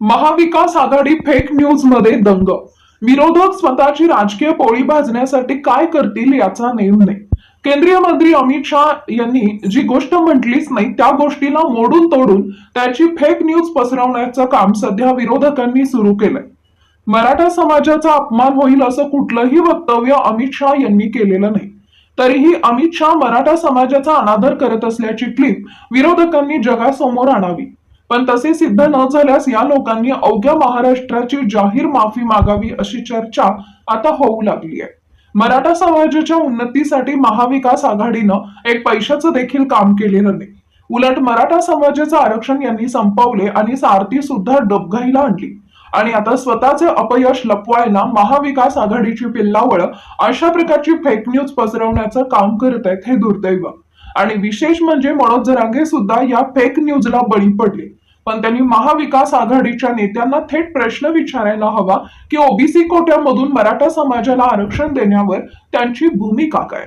महाविकास आघाडी fake न्यूजमध्ये दंग. विरोधक स्वतःची राजकीय पोळी भाजण्यासाठी काय करतील याचा नेम नाही. केंद्रीय मंत्री अमित शहा यांनी जी गोष्ट म्हटलीच नाही त्या गोष्टीला मोडून तोडून त्याची फेक न्यूज पसरवण्याचं काम सध्या विरोधकांनी सुरू केलंय. मराठा समाजाचा अपमान होईल असं कुठलंही वक्तव्य अमित शहा यांनी केलेलं नाही. तरीही अमित शहा मराठा समाजाचा अनादर करत असल्याची क्लिप विरोधकांनी जगासमोर आणावी. पण तसे सिद्ध न झाल्यास या लोकांनी अवघ्या महाराष्ट्राची जाहीर माफी मागावी अशी चर्चा आता होऊ लागली आहे. मराठा समाजाच्या उन्नतीसाठी महाविकास आघाडीनं एक पैशाचं देखील काम केलेलं नाही. उलट मराठा समाजाचं आरक्षण यांनी संपवले आणि सारथी सुद्धा डबघाईला आणली. आणि आता स्वतःचे अपयश लपवायला महाविकास आघाडीची पिल्लावळ अशा प्रकारची फेक न्यूज पसरवण्याचं काम करत आहेत हे दुर्दैव. आणि विशेष म्हणजे मनोज जरांगे सुद्धा या फेक न्यूजला बळी पडले. पण त्यांनी महाविकास आघाडीच्या नेत्यांना थेट प्रश्न विचारायला हवा की ओबीसी कोट्यामधून मराठा समाजाला आरक्षण देण्यावर त्यांची भूमिका काय?